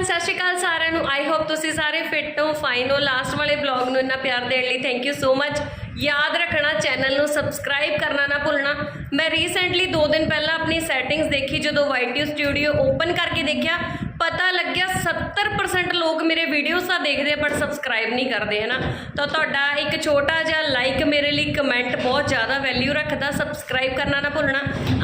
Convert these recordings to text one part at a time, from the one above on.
Everyone ਸਤਿ ਸ਼੍ਰੀ ਅਕਾਲ ਸਾਰਿਆਂ ਨੂੰ ਆਈ ਹੋਪ ਤੁਸੀਂ ਸਾਰੇ ਫਿੱਟ ਹੋ ਫਾਈਨ ਹੋ ਲਾਸਟ ਵਾਲੇ ਬਲੌਗ ਨੂੰ ਇੰਨਾ ਪਿਆਰ ਦੇਣ ਲਈ ਥੈਂਕ ਯੂ ਸੋ ਮਚ ਯਾਦ ਰੱਖਣਾ ਚੈਨਲ ਨੂੰ ਸਬਸਕ੍ਰਾਈਬ ਕਰਨਾ ਨਾ ਭੁੱਲਣਾ ਮੈਂ ਰੀਸੈਂਟਲੀ 2 ਦਿਨ ਪਹਿਲਾਂ ਆਪਣੀ ਸੈਟਿੰਗਸ ਦੇਖੀ ਜਦੋਂ ਵਾਈਟਿਊ ਸਟੂਡੀਓ ਓਪਨ ਕਰਕੇ ਦੇਖਿਆ ਪਤਾ ਲੱਗਿਆ 70% ਲੋਕ ਮੇਰੇ ਵੀਡੀਓਜ਼ ਤਾਂ ਦੇਖਦੇ ਪਰ ਸਬਸਕ੍ਰਾਈਬ ਨਹੀਂ ਕਰਦੇ ਹੈ ਨਾ ਤਾਂ ਤੁਹਾਡਾ ਇੱਕ ਛੋਟਾ ਜਿਹਾ ਲਾਈਕ ਮੇਰੇ ਲਈ ਕਮੈਂਟ ਬਹੁਤ ਜ਼ਿਆਦਾ ਵੈਲਿਊ ਰੱਖਦਾ ਸਬਸਕ੍ਰਾਈਬ ਕਰਨਾ ਨਾ ਭੁੱਲਣਾ।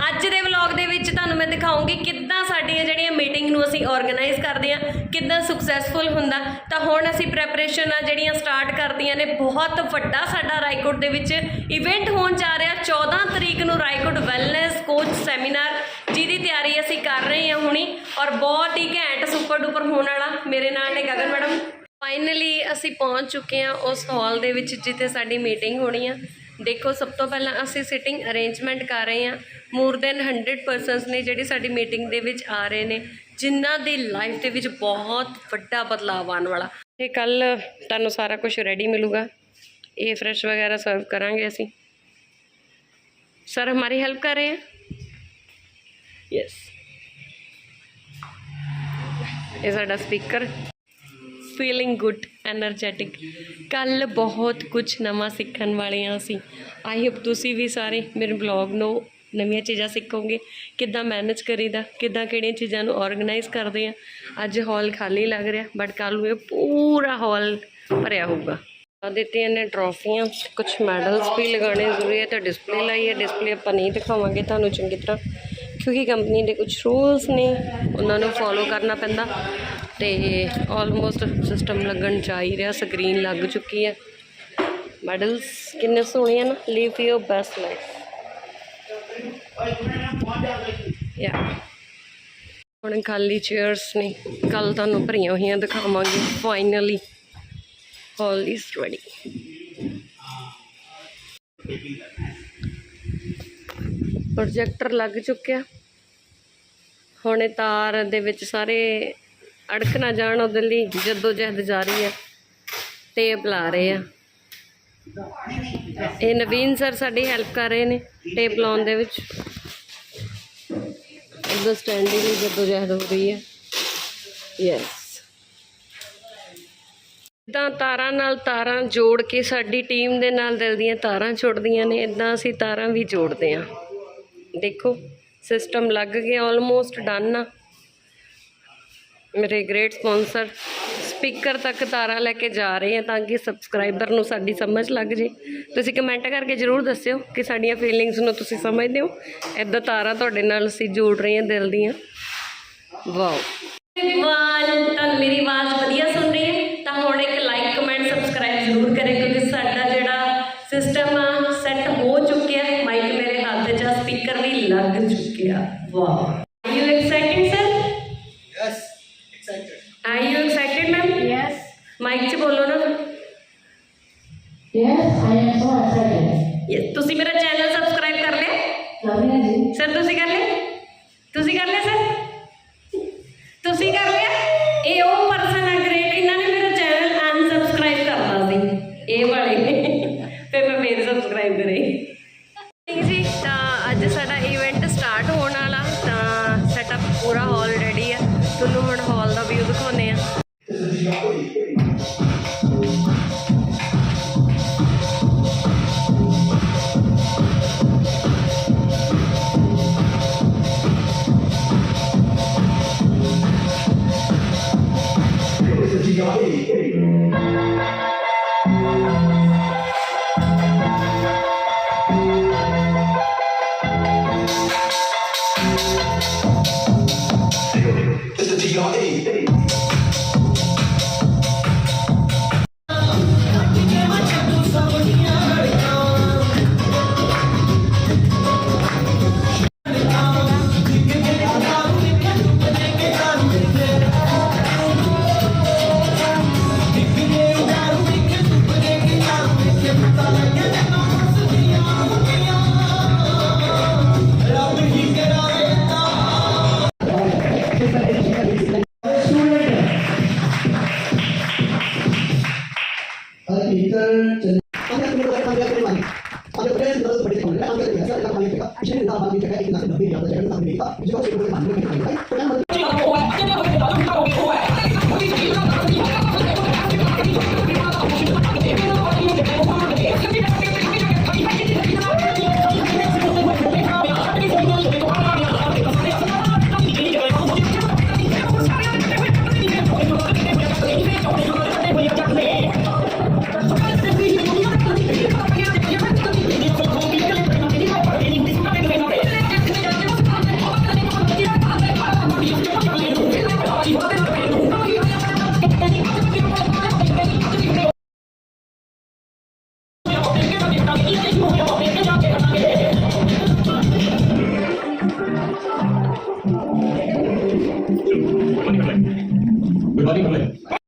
ਅੱਜ ਦੇ ਵਲੌਗ ਦੇ ਵਿੱਚ ਤੁਹਾਨੂੰ ਮੈਂ ਦਿਖਾਉਂਗੀ ਕਿੱਦਾਂ ਸਾਡੀਆਂ ਜਿਹੜੀਆਂ ਮੀਟਿੰਗ ਨੂੰ ਅਸੀਂ ਆਰਗੇਨਾਈਜ਼ ਕਰਦੇ ਆ, ਕਿੱਦਾਂ ਸਕਸੈਸਫੁਲ ਹੁੰਦਾ। ਤਾਂ ਹੁਣ ਅਸੀਂ ਪ੍ਰੈਪਰੇਸ਼ਨ ਆ ਜਿਹੜੀਆਂ ਸਟਾਰਟ ਕਰਦੀਆਂ ਨੇ, ਬਹੁਤ ਵੱਡਾ ਸਾਡਾ ਰਾਏਕੋਟ ਦੇ ਵਿੱਚ ਇਵੈਂਟ ਹੋਣ ਜਾ ਰਿਹਾ। 14 ਤਰੀਕ ਨੂੰ ਰਾਏਕੋਟ ਵੈਲਨੈਸ ਕੋਚ ਸੈਮੀਨਾਰ ਜਿਹਦੀ ਤਿਆਰੀ ਅਸੀਂ ਕਰ ਰਹੇ ਹਾਂ ਹੁਣੀ, ਔਰ ਬਹੁਤ ਹੀ ਘੈਂਟ ਸੁਪਰ ਡੂਪਰ ਹੋਣ ਵਾਲਾ ਮੇਰੇ ਨਾਲ ਨੇ ਗਗਨ ਮੈਡਮ। ਫਾਈਨਲੀ ਅਸੀਂ ਪਹੁੰਚ ਚੁੱਕੇ ਹਾਂ ਉਸ ਹਾਲ ਦੇ ਵਿੱਚ ਜਿੱਥੇ ਸਾਡੀ ਮੀਟਿੰਗ ਹੋਣੀ ਆ। ਦੇਖੋ, ਸਭ ਤੋਂ ਪਹਿਲਾਂ ਅਸੀਂ ਸਿਟਿੰਗ ਅਰੇਂਜਮੈਂਟ ਕਰ ਰਹੇ ਹਾਂ। ਮੋਰ ਦੈਨ 100 ਪਰਸਨਸ ਨੇ ਜਿਹੜੇ ਸਾਡੀ ਮੀਟਿੰਗ ਦੇ ਵਿੱਚ ਆ ਰਹੇ ਨੇ, ਜਿਨ੍ਹਾਂ ਦੀ ਲਾਈਫ ਦੇ ਵਿੱਚ ਬਹੁਤ ਵੱਡਾ ਬਦਲਾਅ ਆਉਣ ਵਾਲਾ। ਇਹ ਕੱਲ ਤੁਹਾਨੂੰ ਸਾਰਾ ਕੁਝ ਰੈਡੀ ਮਿਲੂਗਾ। ਇਹ ਫਰੈਸ਼ ਵਗੈਰਾ ਸਰਵ ਕਰਾਂਗੇ ਅਸੀਂ। ਸਰ ਹਮਾਰੀ ਹੈਲਪ ਕਰ ਰਹੇ ਹੈ ਯੈਸ ਇਹ ਸਾਡਾ ਸਪੀਕਰ ਫੀਲਿੰਗ ਗੁੱਡ એનર્ਜੈਟਿਕ ਕੱਲ ਬਹੁਤ ਕੁਝ ਨਵਾਂ ਸਿੱਖਣ ਵਾਲਿਆਂ ਸੀ ਆਈ ਹੋਪ ਤੁਸੀਂ ਵੀ ਸਾਰੇ ਮੇਰੇ ਬਲੌਗ ਨੂੰ ਨਵੀਆਂ ਚੀਜ਼ਾਂ ਸਿੱਖੋਗੇ। ਕਿੱਦਾਂ ਮੈਨੇਜ ਕਰੀਦਾ, ਕਿੱਦਾਂ ਕਿਹੜੀਆਂ ਚੀਜ਼ਾਂ ਨੂੰ ਆਰਗੇਨਾਈਜ਼ ਕਰਦੇ ਆ ਅੱਜ ਹਾਲ ਖਾਲੀ ਲੱਗ ਰਿਹਾ ਬਟ ਕੱਲ ਨੂੰ ਇਹ ਪੂਰਾ ਹਾਲ ਭਰਿਆ ਹੋਊਗਾ। ਆ ਦਿੱਤੀਆਂ ਨੇ ਟਰੋਫੀਆਂ ਕੁਝ ਮੈਡਲਸ ਵੀ ਲਗਾਣੇ ਜ਼ਰੂਰੀ ਹੈ। ਤਾਂ ਡਿਸਪਲੇ ਲਈ ਹੈ ਡਿਸਪਲੇ ਆਪਾਂ ਨਹੀਂ ਦਿਖਾਵਾਂਗੇ ਤੁਹਾਨੂੰ ਚੰਗੀ ਤਰ੍ਹਾਂ। ਕਿਉਂਕਿ ਕੰਪਨੀ ਦੇ ਕੁਝ ਰੂਲਸ ਨੇ, ਉਹਨਾਂ ਨੂੰ ਫੋਲੋ ਕਰਨਾ ਪੈਂਦਾ ਤੇ ਆਲਮੋਸਟ ਸਿਸਟਮ ਲੱਗਣ ਜਾ ਹੀ ਰਿਹਾ ਸਕਰੀਨ ਲੱਗ ਚੁੱਕੀ ਹੈ। ਮੈਡਲਸ ਕਿੰਨੇ ਸੋਹਣੇ ਹਨ ਲਿਵ ਯੂਰ ਬੈਸਟ ਲਾਈਫ ਯਾ ਹੁਣ ਖਾਲੀ ਚੇਅਰਸ ਨੇ ਕੱਲ ਤੁਹਾਨੂੰ ਭਰੀਆਂ ਹੋਈਆਂ ਦਿਖਾਵਾਂਗੇ finally all is ready projector ਲੱਗ ਚੁੱਕਿਆ। ਹੁਣ ਇਹ ਤਾਰ ਦੇ ਵਿੱਚ ਸਾਰੇ ਅੜਕ ਨਾ ਜਾਣ, ਉਹਦੇ ਲਈ ਜਦੋਂ ਜਹਿਦ ਜਾਰੀ ਹੈ ਟੇਪ ਲਾ ਰਹੇ ਆ। ਇਹ ਨਵੀਨ ਸਰ ਸਾਡੀ ਹੈਲਪ ਕਰ ਰਹੇ ਨੇ ਟੇਪ ਲਾਉਣ ਦੇ ਵਿੱਚ। ਅੰਡਰਸਟੈਂਡਿੰਗ ਲਈ ਜਦੋਂ ਜਹਿਦ ਹੋ ਰਹੀ ਹੈ ਯੈਸ ਇਦਾਂ ਤਾਰਾਂ ਨਾਲ ਤਾਰਾਂ ਜੋੜ ਕੇ ਸਾਡੀ ਟੀਮ ਦੇ ਨਾਲ ਦਿਲ ਦੀਆਂ ਤਾਰਾਂ ਛੁੱਟਦੀਆਂ ਨੇ ਇਦਾਂ ਅਸੀਂ ਤਾਰਾਂ ਵੀ ਜੋੜਦੇ ਹਾਂ ਦੇਖੋ। ਸਿਸਟਮ ਲੱਗ ਗਿਆ ਆਲਮੋਸਟ ਡਨ ਆ। ਮੇਰੇ ਗ੍ਰੇਟ ਸਪਾਂਸਰ ਸਪੀਕਰ ਤੱਕ ਤਾਰਾਂ ਲੈ ਕੇ ਜਾ ਰਹੇ ਆ ਤਾਂ ਕਿ ਸਬਸਕ੍ਰਾਈਬਰ ਨੂੰ ਸਾਡੀ ਸਮਝ ਲੱਗ ਜੇ। ਤੁਸੀਂ ਕਮੈਂਟ ਕਰਕੇ ਜਰੂਰ ਦੱਸਿਓ ਕਿ ਸਾਡੀਆਂ ਫੀਲਿੰਗਸ ਨੂੰ ਤੁਸੀਂ ਸਮਝਦੇ ਹੋ। ਇਦਾਂ ਤਾਰਾਂ ਤੁਹਾਡੇ ਨਾਲ ਅਸੀਂ ਜੋੜ ਰਹੇ ਹਾਂ ਦਿਲ ਦੀਆਂ। ਵਾਓ ਵਾਲ ਤਾਂ ਮੇਰੀ ਆਵਾਜ਼ ਵਧੀਆ ਚੁੱਕਿਆ wow you excited sir Yes, excited. Are you excited ma'am Yes, mic 'ਚ ਬੋਲੋ ਨਾ yes, I am so excited. Yes, ਤੁਸੀਂ ਮੇਰਾ ਚੈਨਲ ਸਬਸਕ੍ਰਾਈਬ ਕਰ ਲਿਆ Lavina ji, ਸਰ ਤੁਸੀਂ ਕਰ ਲਿਆ ਤੁਸੀਂ ਕਰ ਲਿਆ ਸਰ ਤੁਸੀਂ ਕਰ ਲਿਆ ਇਹ ਉਹ ਪਰਸਨ ਆ ਗ੍ਰੇਟ ਇਹਨਾਂ ਨੇ ਮੇਰਾ ਚੈਨਲ ਅਨਸਬਸਕ੍ਰਾਈਬ ਕਰਤਾ ਸੀ। ਇਹ ਵਾਲੇ। ਫਿਰ ਮੈਂ ਫੇਰ ਸਬਸਕ੍ਰਾਈਬ ਕਰੇ। इंटर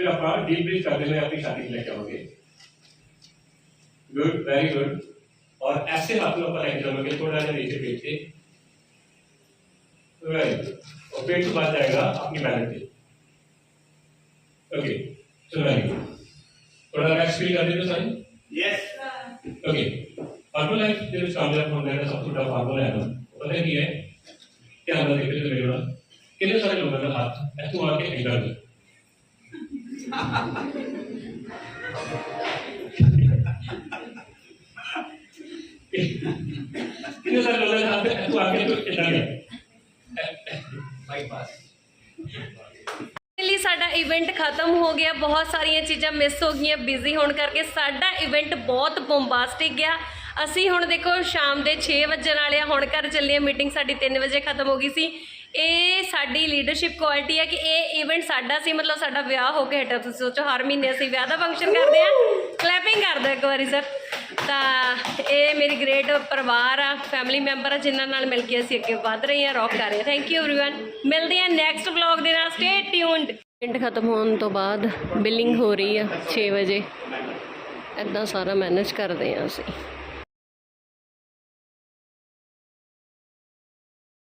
फिर अपन डीप ब्रीथ करते हुए अपनी छाती पे लेके आओगे गुड वेरी गुड और ऐसे हाथों पर लेके जाओगे थोड़ा सा नीचे पेट से वेरी गुड और पेट से बात जाएगा अपनी बैलेंस पे ओके so very good थोड़ा रिलैक्स फील कर देते साइन Yes. ओके आपको लाइफ जो सामने फ़ोन करना सब छोटा आपको है ना पता है क्या है क्या हम देख रहे थे मेरे कितने सारे लोग हैं हाथ? ऐसे आके इधर ਕਿੰਨੇ ਸਾਰੇ ਲੋਕ ਆਪੇ ਤੂੰ ਆ ਕੇ ਕਿੱਦਾਂ ਗਿਆ ਲਈ ਸਾਡਾ ਇਵੈਂਟ ਖਤਮ ਹੋ ਗਿਆ। ਬਹੁਤ ਸਾਰੀਆਂ ਚੀਜ਼ਾਂ ਮਿਸ ਹੋ ਗਈਆਂ। ਬਿਜ਼ੀ ਹੋਣ ਕਰਕੇ ਸਾਡਾ ਇਵੈਂਟ ਬਹੁਤ ਬੰਬਾਸਟਿਕ ਗਿਆ। ਅਸੀਂ ਹੁਣ ਦੇਖੋ, ਸ਼ਾਮ ਦੇ 6 ਵਜੇ ਵਾਲੇ ਹੁਣ ਘਰ ਚੱਲੇ ਮੀਟਿੰਗ ਸਾਡੀ 3 ਵਜੇ ਖਤਮ ਹੋ ਗਈ ਸੀ। ਇਹ ਸਾਡੀ ਲੀਡਰਸ਼ਿਪ ਕੁਆਲਿਟੀ ਹੈ ਕਿ ਇਹ ਇਵੈਂਟ ਸਾਡਾ ਸੀ ਮਤਲਬ ਸਾਡਾ ਵਿਆਹ ਹੋ ਕੇ ਹਟਿਆ ਤੁਸੀਂ ਸੋਚੋ ਹਰ ਮਹੀਨੇ ਅਸੀਂ ਵਿਆਹ ਦਾ ਫੰਕਸ਼ਨ ਕਰਦੇ ਆ ਕਲੈਪਿੰਗ ਕਰ ਦਿਓ ਇੱਕ ਵਾਰੀ ਸਰ ਤਾਂ ਇਹ ਮੇਰੀ ਗ੍ਰੇਟ ਪਰਿਵਾਰ ਆ ਫੈਮਿਲੀ ਮੈਂਬਰ ਆ ਜਿਨ੍ਹਾਂ ਨਾਲ ਮਿਲ ਕੇ ਅਸੀਂ ਅੱਗੇ ਵਧ ਰਹੇ ਹਾਂ ਰੌਕ ਕਰ ਰਹੇ ਹਾਂ ਥੈਂਕ ਯੂ एवरीवन ਮਿਲਦੇ ਹਾਂ ਨੈਕਸਟ ਵਲੌਗ ਦੇ ਨਾਲ ਸਟੇ ਟਿਊਨਡ ਇਵੈਂਟ ਖਤਮ ਹੋਣ ਤੋਂ ਬਾਅਦ ਬਿਲਿੰਗ ਹੋ ਰਹੀ ਆ 6 ਵਜੇ ਐਦਾਂ ਸਾਰਾ ਮੈਨੇਜ ਕਰਦੇ ਆ ਅਸੀਂ